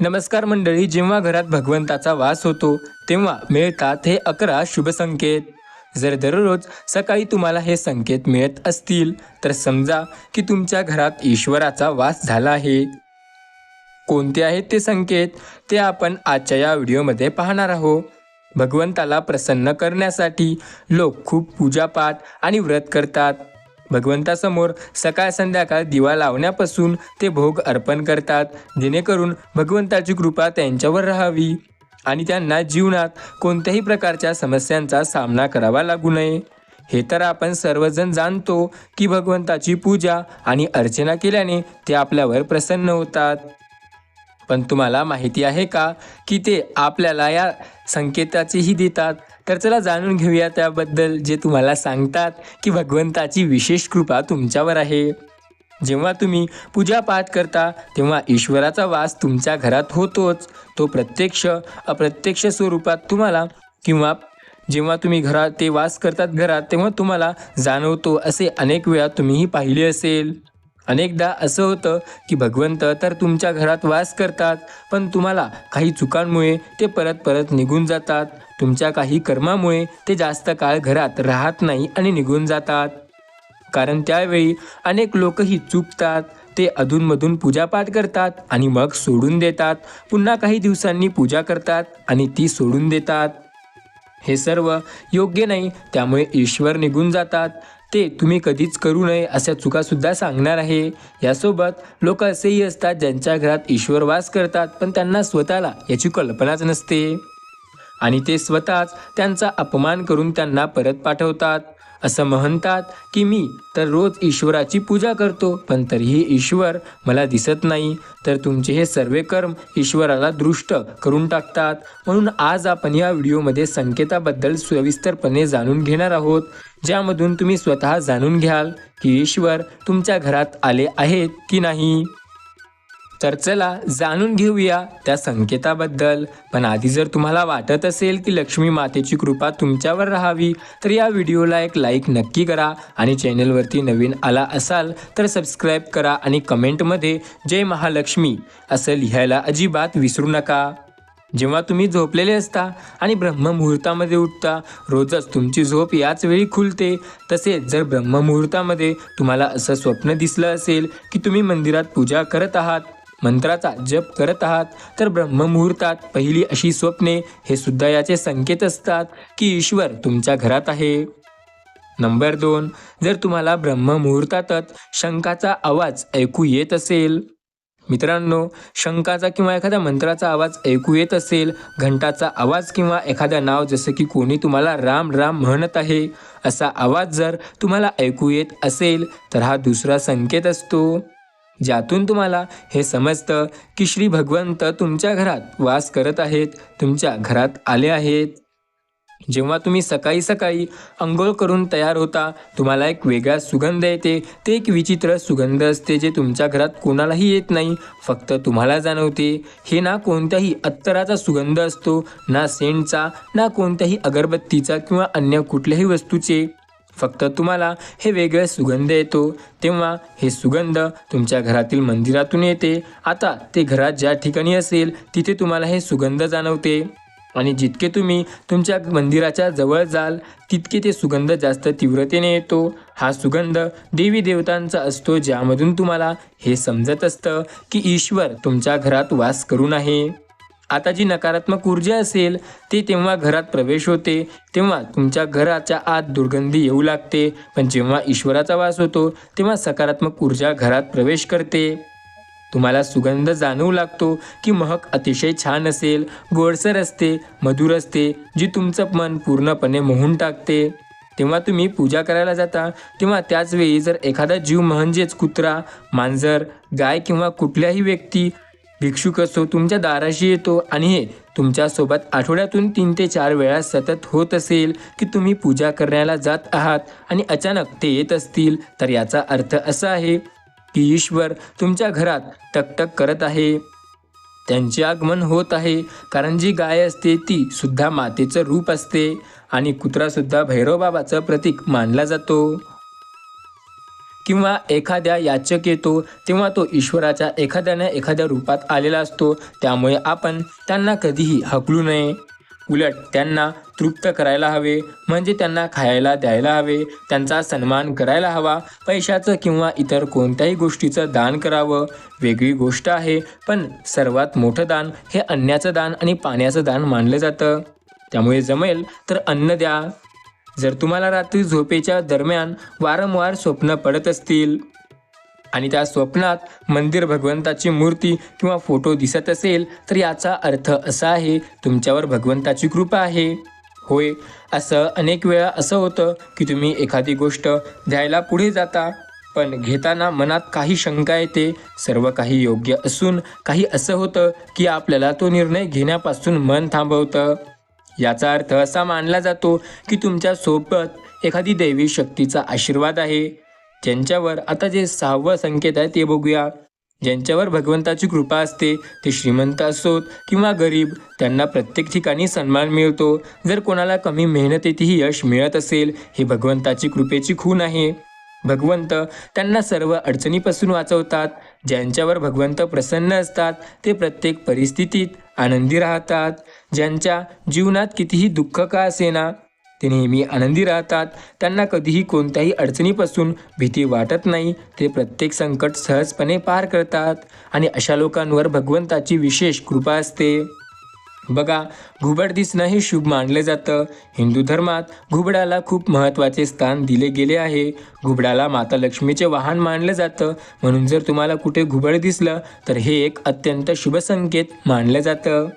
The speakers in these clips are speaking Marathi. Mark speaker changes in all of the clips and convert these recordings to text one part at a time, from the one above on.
Speaker 1: नमस्कार मंडळी जेव्हा घरात भगवंताचा वास होतो तेव्हा मिळतात हे अकरा शुभ संकेत. जर दररोज सकाळी तुम्हाला हे संकेत मिळत असतील तर समजा की तुमच्या घरात ईश्वराचा वास झाला आहे. कोणते आहेत ते संकेत? ते आपण आजच्या या व्हिडिओमध्ये पाहणार आहोत. भगवंताला प्रसन्न करण्यासाठी लोक खूप पूजापाठ आणि व्रत करतात. भगवंतासमोर सकाळ संध्याकाळ दिवा लावण्यापासून ते भोग अर्पण करतात. जेणेकरून भगवंताची कृपा त्यांच्यावर राहावी आणि त्यांना जीवनात कोणत्याही प्रकारच्या समस्यांचा सामना करावा लागू नये. हे तर आपण सर्वजण जाणतो की भगवंताची पूजा आणि अर्चना केल्याने ते आपल्यावर प्रसन्न होतात. पण तुम्हाला माहिती आहे का की ते आपल्याला या संकेताचेही देतात? तर चला जाणून घेऊया त्याबद्दल जे तुम्हाला सांगतात की भगवंताची विशेष कृपा तुमच्यावर आहे. जेव्हा तुम्ही पूजापाठ करता तेव्हा ईश्वराचा वास तुमच्या घरात होतोच. तो प्रत्यक्ष अप्रत्यक्ष स्वरूपात तुम्हाला किंवा जेव्हा तुम्ही घरात ते वास करतात घरात तेव्हा तुम्हाला जाणवतो असे अनेक वेळा तुम्हीही पाहिले असेल. अनेकदा असं होतं की भगवंत तर तुमच्या घरात वास करतात पण तुम्हाला काही चुकांमुळे ते परत परत निघून जातात. तुमच्या काही कर्मामुळे ते जास्त काळ घरात राहत नाही आणि निघून जातात. कारण त्यावेळी अनेक लोकही चुकतात ते अधूनमधून पूजापाठ करतात आणि मग सोडून देतात. पुन्हा काही दिवसांनी पूजा करतात आणि ती सोडून देतात. हे सर्व योग्य नाही त्यामुळे ईश्वर निघून जातात. ते तुम्ही कधीच करू नये अशा चुकासुद्धा सांगणार आहे. यासोबत लोक असेही असतात ज्यांच्या घरात ईश्वर वास करतात पण त्यांना स्वतःला याची कल्पनाच नसते. आणि ते स्वतःच त्यांचा अपमान करून त्यांना परत पाठवतात. असं म्हणतात की मी तर रोज ईश्वराची पूजा करतो पण तरीही ईश्वर मला दिसत नाही. तर तुमचे हे सर्व कर्म ईश्वराला दृष्ट करून टाकतात. म्हणून आज आपण या व्हिडिओमध्ये संकेताबद्दल सविस्तरपणे जाणून घेणार आहोत ज्यामधून तुम्ही स्वतः जाणून घ्याल की ईश्वर तुमच्या घरात आले आहेत की नाही. तर चला जाणून घेऊया त्या संकेताबद्दल. पण आधी जर तुम्हाला वाटत असेल की लक्ष्मी मातेची कृपा तुमच्यावर राहावी तर या व्हिडिओला एक लाईक नक्की करा आणि चॅनलवरती नवीन आला असाल तर सबस्क्राईब करा आणि कमेंटमध्ये जय महालक्ष्मी असं लिहायला अजिबात विसरू नका. जेव्हा तुम्ही झोपलेले असता आणि ब्रह्ममुहूर्तामध्ये उठता रोजच तुमची झोप याच वेळी खुलते. तसेच जर ब्रह्ममुहूर्तामध्ये तुम्हाला असं स्वप्न दिसलं असेल की तुम्ही मंदिरात पूजा करत आहात मंत्राचा जप करत आहात तर ब्रह्ममुहूर्तात पहिली अशी स्वप्ने हे सुद्धा याचे संकेत असतात की ईश्वर तुमच्या घरात आहे. नंबर दोन जर तुम्हाला ब्रह्ममुहूर्तातच शंखाचा आवाज ऐकू येत असेल मित्रांनो शंकाचा किंवा एखाद्या मंत्राचा आवाज ऐकू येत असेल घंटाचा आवाज किंवा एखादं नाव जसं की कोणी तुम्हाला राम राम म्हणत आहे असा आवाज जर तुम्हाला ऐकू येत असेल तर हा दुसरा संकेत असतो. ज्यातून तुम्हाला हे समजतं की श्री भगवंत तुमच्या घरात वास करत आहेत तुमच्या घरात आले आहेत. जेव्हा तुम्ही सकाळी सकाळी अंघोळ करून तयार होता तुम्हाला एक वेगळा सुगंध येते. ते एक विचित्र सुगंध असते जे तुमच्या घरात कोणालाही येत नाही फक्त तुम्हाला जाणवते. हे ना कोणत्याही अत्तराचा सुगंध असतो ना सेंटचा ना कोणत्याही अगरबत्तीचा किंवा अन्य कुठल्याही वस्तूचे. फक्त तुम्हाला हे वेगळे सुगंध येतो. तेव्हा हे सुगंध तुमच्या घरातील मंदिरातून येते. आता ते घरात ज्या ठिकाणी असेल तिथे तुम्हाला हे सुगंध जाणवते. आणि जितके तुम्ही तुमच्या मंदिराच्या जवळ जाल तितके ते सुगंध जास्त तीव्रतेने येतो. हा सुगंध देवी देवतांचा असतो ज्यामधून तुम्हाला हे समजत असतं की ईश्वर तुमच्या घरात वास करून आहे आता जी नकारात्मक ऊर्जा असेल ती तेव्हा घरात प्रवेश होते. तेव्हा तुमच्या घराच्या आत दुर्गंधी येऊ लागते. पण जेव्हा ईश्वराचा वास होतो तेव्हा सकारात्मक ऊर्जा घरात प्रवेश करते. तुम्हाला सुगंध जाणवू लागतो की महक अतिशय छान असेल गोडसर असते मधुर असते जी तुमचं मन पूर्णपणे मोहून टाकते. तेव्हा तुम्ही पूजा करायला जाता. तेव्हा त्याचवेळी जर एखादा जीव म्हणजेच कुत्रा मांजर गाय किंवा कुठल्याही व्यक्ती भिक्षुक असो तुमच्या दाराशी येतो आणि हे तुमच्यासोबत आठवड्यातून तीन ते चार वेळा सतत होत असेल की तुम्ही पूजा करण्याला जात आहात आणि अचानक ते येत असतील तर याचा अर्थ असा आहे की ईश्वर तुमच्या घरात टकटक करत आहे. त्यांचे आगमन होत आहे कारण जी गाय असते ती सुद्धा मातेचं रूप असते आणि कुत्रासुद्धा भैरवबाबाचं प्रतीक मानला जातो. किंवा एखाद्या याचक येतो तेव्हा तो ईश्वराच्या एखाद्याने एखाद्या रूपात आलेला असतो त्यामुळे आपण त्यांना कधीही हकलू नये. उलट त्यांना तृप्त करायला हवे म्हणजे त्यांना खायला द्यायला हवे त्यांचा सन्मान करायला हवा पैशाचं किंवा इतर कोणत्याही गोष्टीचं दान करावं. वेगळी गोष्ट आहे पण सर्वात मोठं दान हे अन्नाचं दान आणि पाण्याचं दान मानलं जातं. त्यामुळे जमेल तर अन्न द्या. जर तुम्हाला रात्री झोपेच्या दरम्यान वारंवार स्वप्न पडत असतील. आणि त्या स्वप्नात मंदिर भगवंताची मूर्ती किंवा फोटो दिसत असेल तर याचा अर्थ असा आहे तुमच्यावर भगवंताची कृपा आहे. होय असं अनेक वेळा असं होतं की तुम्ही एखादी गोष्ट द्यायला पुढे जाता पण घेताना मनात काही शंका येते सर्व काही योग्य असून काही असं होतं की आपल्याला तो निर्णय घेण्यापासून मन थांबवतं. याचा अर्थ असा मानला जातो की तुमच्यासोबत एखादी दैवी शक्तीचा आशीर्वाद आहे. ज्यांच्यावर आता जे सहावं संकेत आहे ते बघूया. ज्यांच्यावर भगवंताची कृपा असते ते श्रीमंत असोत किंवा गरीब त्यांना प्रत्येक ठिकाणी सन्मान मिळतो. जर कोणाला कमी मेहनतीतही यश मिळत असेल हे भगवंताची कृपेची खूण आहे. भगवंत त्यांना सर्व अडचणीपासून वाचवतात. ज्यांच्यावर भगवंत प्रसन्न असतात ते प्रत्येक परिस्थितीत आनंदी राहतात. ज्यांच्या जीवनात कितीही दुःख का असेना ते नेहमी आनंदी राहतात. त्यांना कधीही कोणत्याही अडचणीपासून भीती वाटत नाही. ते प्रत्येक संकट सहजपणे पार करतात आणि अशा लोकांवर भगवंताची विशेष कृपा असते. बघा घुबड दिसणं हे शुभ मानलं जातं. हिंदू धर्मात घुबडाला खूप महत्त्वाचे स्थान दिले गेले आहे. घुबडाला माता लक्ष्मीचे वाहन मानलं जातं. म्हणून जर तुम्हाला कुठे घुबड दिसलं तर हे एक अत्यंत शुभ संकेत मानलं जातं.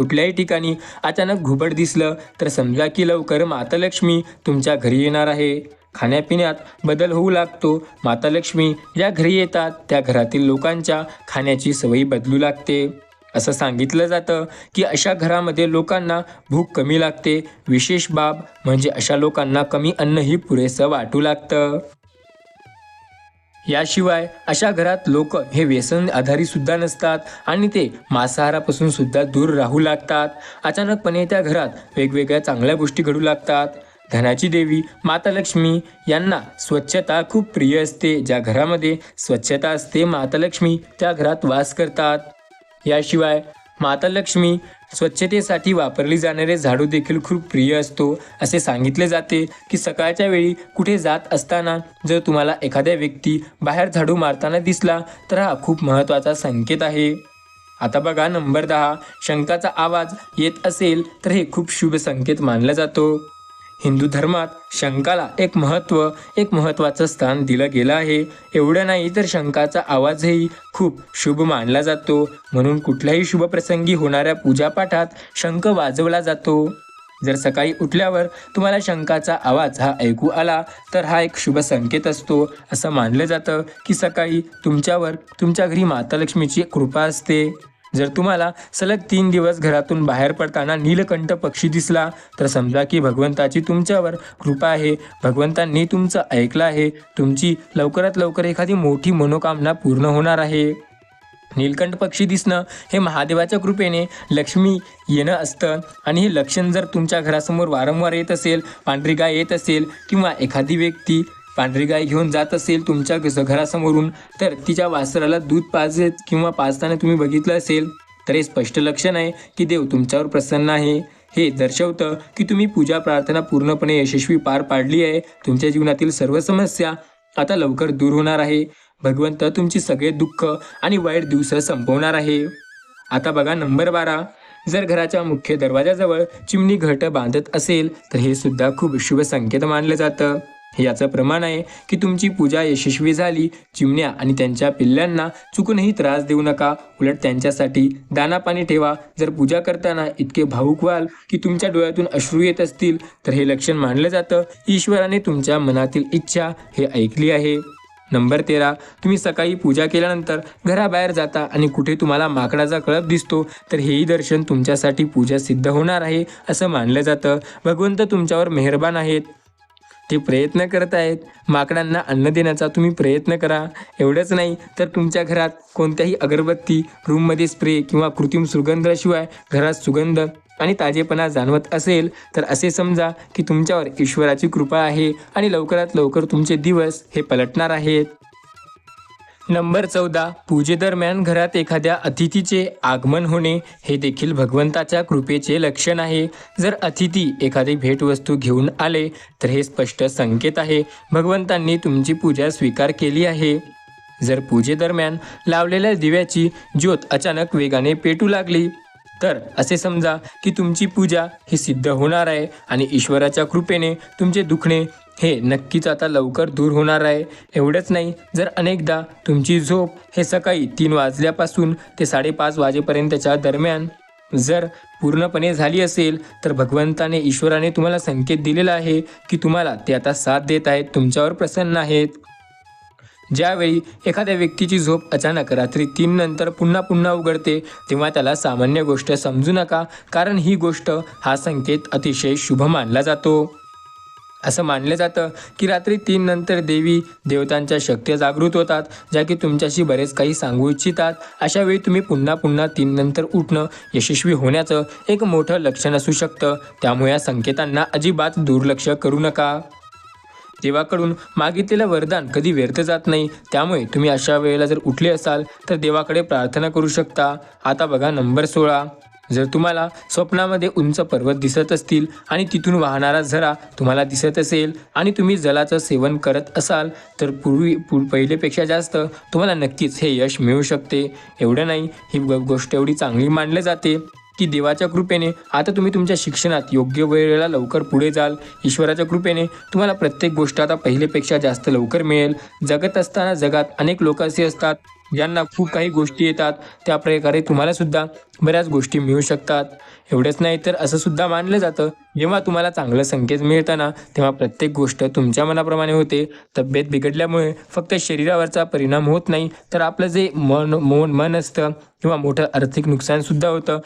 Speaker 1: कुठल्याही ठिकाणी अचानक घुबड दिसलं तर समजा की लवकर माता लक्ष्मी तुमच्या घरी येणार आहे. खाण्यापिण्यात बदल होऊ लागतो. माता लक्ष्मी ज्या घरी येतात त्या घरातील लोकांच्या खाण्याची सवयी बदलू लागते. असं सांगितलं जातं की अशा घरामध्ये लोकांना भूक कमी लागते. विशेष बाब म्हणजे अशा लोकांना कमी अन्नही पुरेसं वाटू लागतं. याशिवाय अशा घरात लोक हे व्यसन आधारी सुद्धा नसतात आणि ते मांसाहारापासून सुद्धा दूर राहू लागतात. अचानकपणे त्या घरात वेगवेगळ्या चांगल्या गोष्टी घडू लागतात. धनाची देवी माता लक्ष्मी यांना स्वच्छता खूप प्रिय असते. ज्या घरामध्ये स्वच्छता असते माता लक्ष्मी त्या घरात वास करतात. याशिवाय माता लक्ष्मी स्वच्छतेसाठी वापरली जाणारे झाडू देखील खूप प्रिय असतो. असे सांगितले जाते की सकाळच्या वेळी कुठे जात असताना जर तुम्हाला एखाद्या व्यक्ती बाहेर झाडू मारताना दिसला तर हा खूप महत्त्वाचा संकेत आहे. आता बघा नंबर दहा. शंकाचा आवाज येत असेल तर हे खूप शुभ संकेत मानला जातो. हिंदू धर्मात शंकाला एक महत्त्व एक महत्त्वाचं स्थान दिलं गेलं आहे. एवढं नाही तर शंकाचा आवाजही खूप शुभ मानला जातो. म्हणून कुठल्याही शुभप्रसंगी होणाऱ्या पूजापाठात शंख वाजवला जातो. जर सकाळी उठल्यावर तुम्हाला शंकाचा आवाज हा ऐकू आला तर हा एक शुभ संकेत असतो. असं मानलं जातं की सकाळी तुमच्यावर तुमच्या घरी माता लक्ष्मीची कृपा असते. जर तुम्हाला सलग तीन दिवस घरातून बाहेर पडताना नीलकंठ पक्षी दिसला तर समजा की भगवंताची तुमच्यावर कृपा आहे. भगवंतांनी तुमचं ऐकलं आहे. तुमची लवकरात लवकर एखादी मोठी मनोकामना पूर्ण होणार आहे. नीलकंठ पक्षी दिसणं हे महादेवाच्या कृपेने लक्ष्मी येणं असतं. आणि हे लक्षण जर तुमच्या घरासमोर वारंवार येत असेल पांढरी गाय येत असेल किंवा एखादी व्यक्ती पांढरी गाय घेऊन जात असेल तुमच्या घरासमोरून तर तिच्या वासराला दूध पाजत किंवा पाजताना तुम्ही बघितलं असेल. तर हे स्पष्ट लक्षण आहे की देव तुमच्यावर प्रसन्न आहे. हे दर्शवतं की तुम्ही पूजा प्रार्थना पूर्णपणे यशस्वी पार पाडली आहे. तुमच्या जीवनातील सर्व समस्या आता लवकर दूर होणार आहे. भगवंत तुमची सगळे दुःख आणि वाईट दिवस संपवणार आहे. आता बघा नंबर बारा. जर घराच्या मुख्य दरवाजाजवळ चिमणी घट बांधत असेल तर हे सुद्धा खूप शुभ संकेत मानलं जातं. याचं प्रमाण आहे की तुमची पूजा यशस्वी झाली चिमण्या आणि त्यांच्या पिल्ल्यांना चुकूनही त्रास देऊ नका. उलट त्यांच्यासाठी दानापाणी ठेवा. जर पूजा करताना इतके भावूक व्हाल की तुमच्या डोळ्यातून अश्रू येत असतील तर हे लक्षण मानलं जातं. ईश्वराने तुमच्या मनातील इच्छा हे ऐकली आहे. नंबर तेरा. तुम्ही सकाळी पूजा केल्यानंतर घराबाहेर जाता आणि कुठे तुम्हाला माकडाचा कळप दिसतो तर हेही दर्शन तुमच्यासाठी पूजा सिद्ध होणार आहे असं मानलं जातं. भगवंत तुमच्यावर मेहरबान आहेत. ते प्रयत्न करत आहेत. माकडांना अन्न देण्याचा तुम्ही प्रयत्न करा. एवढंच नाही तर तुमच्या घरात कोणत्याही अगरबत्ती रूममध्ये स्प्रे किंवा कृत्रिम सुगंधाशिवाय घरात सुगंध आणि ताजेपणा जाणवत असेल तर असे समजा की तुमच्यावर ईश्वराची कृपा आहे आणि लवकरात लवकर तुमचे दिवस हे पलटणार आहेत. नंबर चौदा पूजेदरम्यान घरात एखाद्या अतिथीचे आगमन होणे हे देखील भगवंताच्या कृपेचे लक्षण आहे. जर अतिथी एखादी भेटवस्तू घेऊन आले तर हे स्पष्ट संकेत आहे. भगवंतांनी तुमची पूजा स्वीकार केली आहे. जर पूजेदरम्यान लावलेल्या दिव्याची ज्योत अचानक वेगाने पेटू लागली तर असे समजा की तुमची पूजा ही सिद्ध होणार आहे आणि ईश्वराच्या कृपेने तुमचे दुखणे हे नक्कीच आता लवकर दूर होणार आहे. एवढंच नाही जर अनेकदा तुमची झोप हे सकाळी तीन वाजल्यापासून ते साडेपाच वाजेपर्यंतच्या दरम्यान जर पूर्णपणे झाली असेल तर भगवंताने ईश्वराने तुम्हाला संकेत दिलेला आहे की तुम्हाला ते आता साथ देत आहेत तुमच्यावर प्रसन्न आहेत. ज्यावेळी एखाद्या व्यक्तीची झोप अचानक रात्री तीन नंतर पुन्हा पुन्हा उघडते तेव्हा त्याला सामान्य गोष्ट समजू नका कारण ही गोष्ट हा संकेत अतिशय शुभ मानला जातो. असं मानलं जातं की रात्री तीन नंतर देवी देवतांच्या शक्ती जागृत होतात ज्या की तुमच्याशी बरेच काही सांगू इच्छितात. अशा वेळी तुम्ही पुन्हा पुन्हा तीन नंतर उठणं यशस्वी होण्याचं एक मोठं लक्षण असू शकतं. त्यामुळे या संकेतांना अजिबात दुर्लक्ष करू नका. देवाकडून मागितलेलं वरदान कधी व्यर्थ जात नाही. त्यामुळे तुम्ही अशा वेळेला जर उठले असाल तर देवाकडे प्रार्थना करू शकता. आता बघा नंबर सोळा. जर तुम्हाला स्वप्नामध्ये उंच पर्वत दिसत असतील आणि तिथून वाहणारा झरा तुम्हाला दिसत असेल आणि तुम्ही जलाचं सेवन करत असाल तर पूर्वी पू पहिलेपेक्षा जास्त तुम्हाला नक्कीच हे यश मिळू शकते. एवढं नाही ही ग- गोष्ट एवढी चांगली मानली जाते की देवाच्या कृपेने आता तुम्ही तुमच्या शिक्षणात योग्य वेळेला लवकर पुढे जाल. ईश्वराच्या कृपेने तुम्हाला प्रत्येक गोष्ट आता पहिलेपेक्षा जास्त लवकर मिळेल. जगत असताना जगात अनेक लोक असे असतात ज्यांना खूप काही गोष्टी येतात त्या प्रकारे तुम्हाला सुद्धा बऱ्याच गोष्टी मिळू शकतात. एवढंच नाही तर असं सुद्धा मानलं जातं जेव्हा तुम्हाला चांगलं संकेत मिळताना तेव्हा प्रत्येक गोष्ट तुमच्या मनाप्रमाणे होते. तब्येत बिघडल्यामुळे फक्त शरीरावरचा परिणाम होत नाही तर आपलं जे मन मन मन असतं किंवा मोठं आर्थिक नुकसान सुद्धा होतं